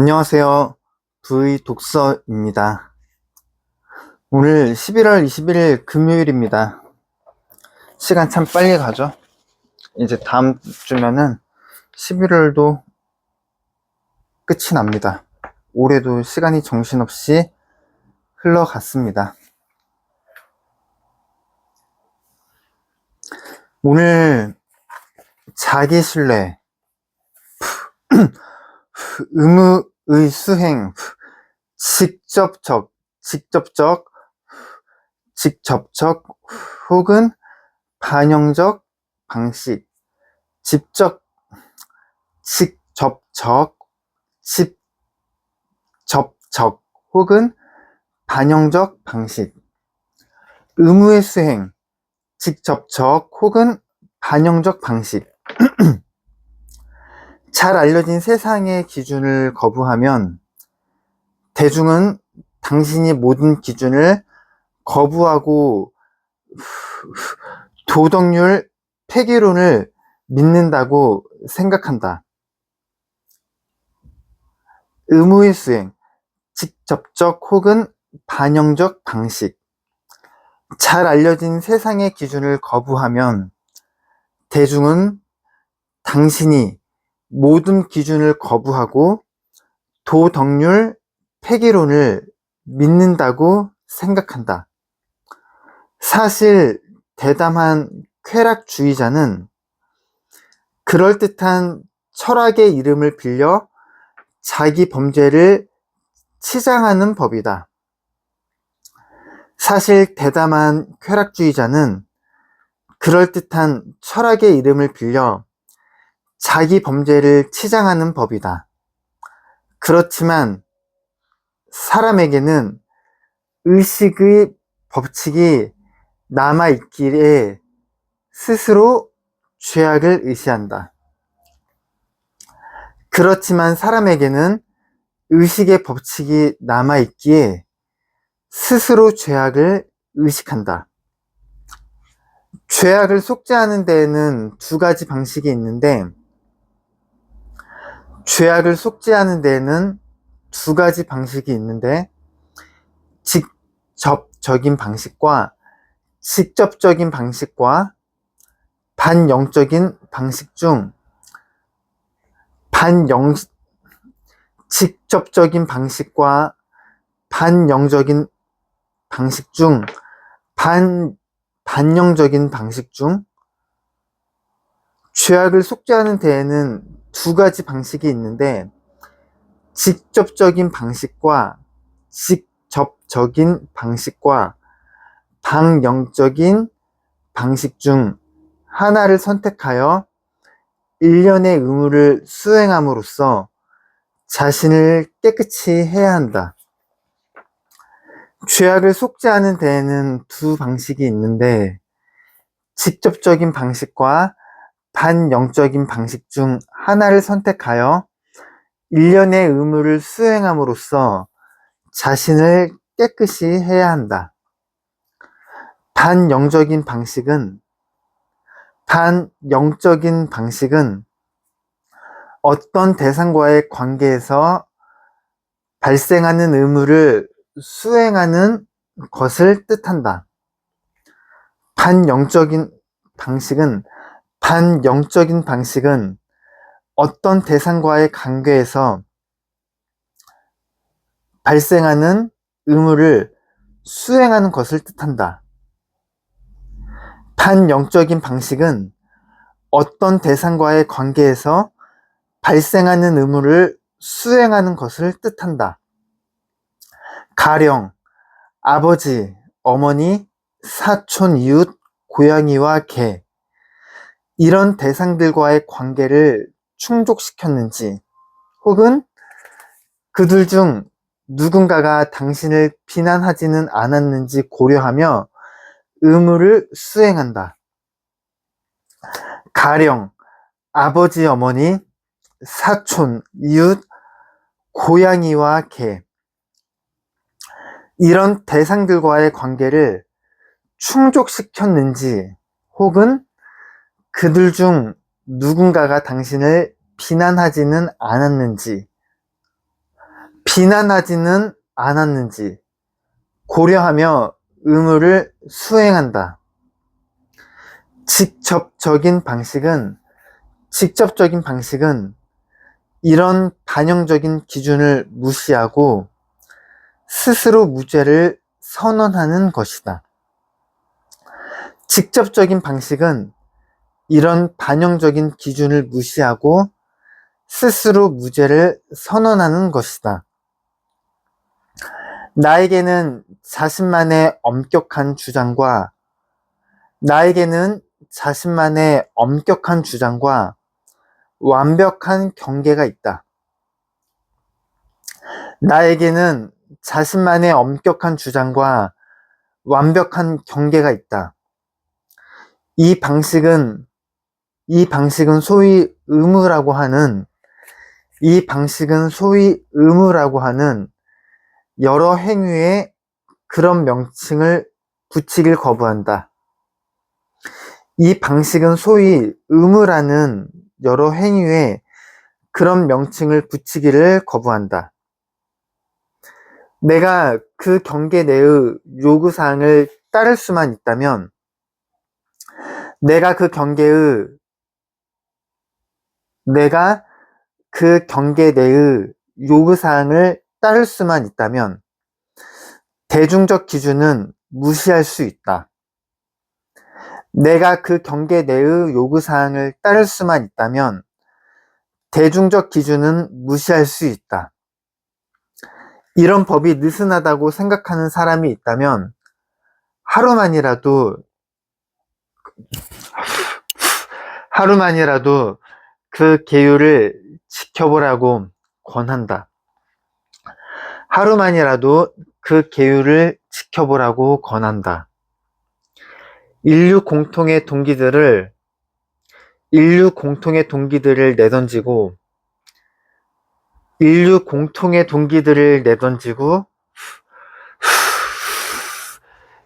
안녕하세요. V 독서입니다. 오늘 11월 21일 금요일입니다. 시간 참 빨리 가죠? 이제 다음 주면은 11월도 끝이 납니다. 올해도 시간이 정신없이 흘러갔습니다. 오늘 자기 신뢰, 의무의 수행, 직접적, 직접적, 직접적, 혹은 반영적 방식, 직접, 직접적, 직접적, 혹은 반영적 방식, 의무의 수행, 직접적, 혹은 반영적 방식, 잘 알려진 세상의 기준을 거부하면 대중은 당신이 모든 기준을 거부하고 도덕률 폐기론을 믿는다고 생각한다. 의무의 수행, 직접적 혹은 반영적 방식. 잘 알려진 세상의 기준을 거부하면 대중은 당신이 모든 기준을 거부하고 도덕률 폐기론을 믿는다고 생각한다. 사실 대담한 쾌락주의자는 그럴듯한 철학의 이름을 빌려 자기 범죄를 치장하는 법이다. 사실 대담한 쾌락주의자는 그럴듯한 철학의 이름을 빌려 자기 범죄를 치장하는 법이다. 그렇지만 사람에게는 의식의 법칙이 남아있기에 스스로 죄악을 의시한다. 그렇지만 사람에게는 의식의 법칙이 남아있기에 스스로 죄악을 의식한다. 죄악을 속죄하는 데에는 두 가지 방식이 있는데, 죄악을 속죄하는 데에는 두 가지 방식이 있는데, 직접적인 방식과 직접적인 방식과 반영적인 방식 중 반영 직접적인 방식과 반영적인 방식 중 반, 반영적인 방식 중 죄악을 속죄하는 데에는 두 가지 방식이 있는데 직접적인 방식과 직접적인 방식과 방영적인 방식 중 하나를 선택하여 일련의 의무를 수행함으로써 자신을 깨끗이 해야 한다. 죄악을 속죄하는 데에는 두 방식이 있는데 직접적인 방식과 반영적인 방식 중 하나를 선택하여 일련의 의무를 수행함으로써 자신을 깨끗이 해야 한다. 반영적인 방식은 반영적인 방식은 어떤 대상과의 관계에서 발생하는 의무를 수행하는 것을 뜻한다. 반영적인 방식은 반영적인 방식은 어떤 대상과의 관계에서 발생하는 의무를 수행하는 것을 뜻한다. 반영적인 방식은 어떤 대상과의 관계에서 발생하는 의무를 수행하는 것을 뜻한다. 가령 아버지, 어머니, 사촌, 이웃, 고양이와 개 이런 대상들과의 관계를 충족시켰는지 혹은 그들 중 누군가가 당신을 비난하지는 않았는지 고려하며 의무를 수행한다. 가령 아버지, 어머니, 사촌, 이웃, 고양이와 개 이런 대상들과의 관계를 충족시켰는지 혹은 그들 중 누군가가 당신을 비난하지는 않았는지 비난하지는 않았는지 고려하며 의무를 수행한다. 직접적인 방식은 직접적인 방식은 이런 반영적인 기준을 무시하고 스스로 무죄를 선언하는 것이다. 직접적인 방식은 이런 반영적인 기준을 무시하고 스스로 무죄를 선언하는 것이다. 나에게는 자신만의 엄격한 주장과 나에게는 자신만의 엄격한 주장과 완벽한 경계가 있다. 나에게는 자신만의 엄격한 주장과 완벽한 경계가 있다. 이 방식은 이 방식은 소위 의무라고 하는 이 방식은 소위 의무라고 하는 여러 행위에 그런 명칭을 붙이길 거부한다. 이 방식은 소위 의무라는 여러 행위에 그런 명칭을 붙이기를 거부한다. 내가 그 경계 내의 요구사항을 따를 수만 있다면, 내가 그 경계의, 내가 그 경계 내의 요구사항을 따를 수만 있다면, 대중적 기준은 무시할 수 있다. 내가 그 경계 내의 요구사항을 따를 수만 있다면, 대중적 기준은 무시할 수 있다. 이런 법이 느슨하다고 생각하는 사람이 있다면 하루만이라도 하루만이라도 그 계율을 지켜보라고 권한다. 하루만이라도 그 계율을 지켜보라고 권한다. 인류 공통의 동기들을 인류 공통의 동기들을 내던지고 인류 공통의 동기들을 내던지고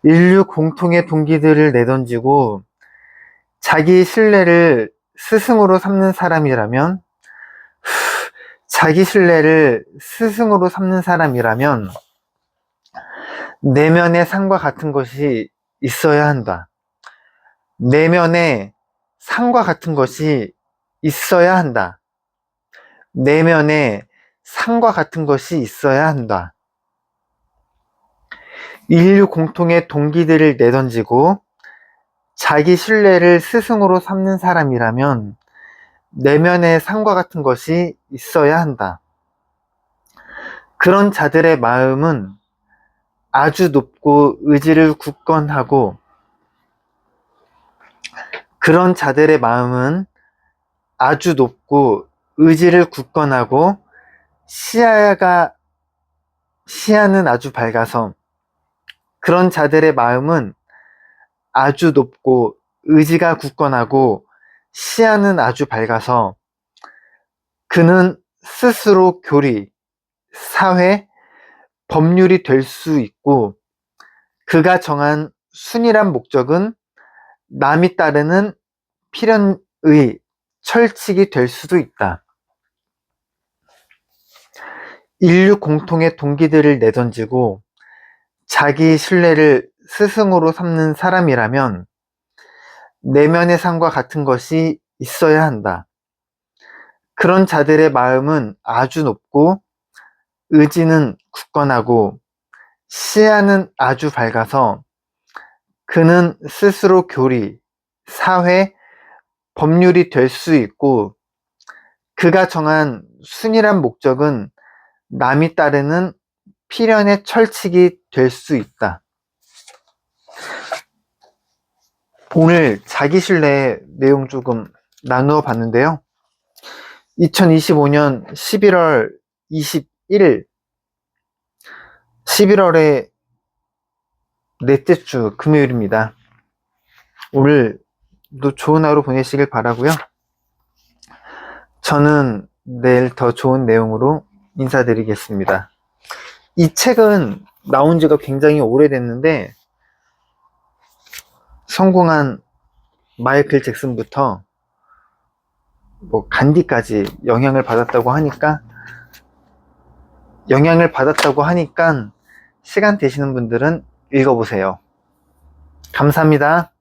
인류 공통의 동기들을 내던지고 자기 신뢰를 스승으로 삼는 사람이라면 자기 신뢰를 스승으로 삼는 사람이라면 내면의 상과 같은 것이 있어야 한다. 내면에 상과 같은 것이 있어야 한다. 내면에 상과 같은 것이 있어야 한다. 인류 공통의 동기들을 내던지고 자기 신뢰를 스승으로 삼는 사람이라면 내면에 상과 같은 것이 있어야 한다. 그런 자들의 마음은 아주 높고 의지를 굳건하고 그런 자들의 마음은 아주 높고 의지를 굳건하고 시야가 시야는 아주 밝아서 그런 자들의 마음은 아주 높고 의지가 굳건하고 시야는 아주 밝아서 그는 스스로 교리, 사회, 법률이 될 수 있고 그가 정한 순일한 목적은 남이 따르는 필연의 철칙이 될 수도 있다. 인류 공통의 동기들을 내던지고 자기 신뢰를 스승으로 삼는 사람이라면 내면의 상과 같은 것이 있어야 한다. 그런 자들의 마음은 아주 높고 의지는 굳건하고 시야는 아주 밝아서 그는 스스로 교리, 사회, 법률이 될 수 있고 그가 정한 순일한 목적은 남이 따르는 필연의 철칙이 될 수 있다. 오늘 자기신뢰 내용 조금 나누어 봤는데요. 2025년 11월 21일 11월의 넷째 주 금요일입니다. 오늘도 좋은 하루 보내시길 바라고요. 저는 내일 더 좋은 내용으로 인사드리겠습니다. 이 책은 나온 지가 굉장히 오래됐는데 성공한 마이클 잭슨부터 뭐 간디까지 영향을 받았다고 하니까 영향을 받았다고 하니까 시간 되시는 분들은 읽어보세요. 감사합니다.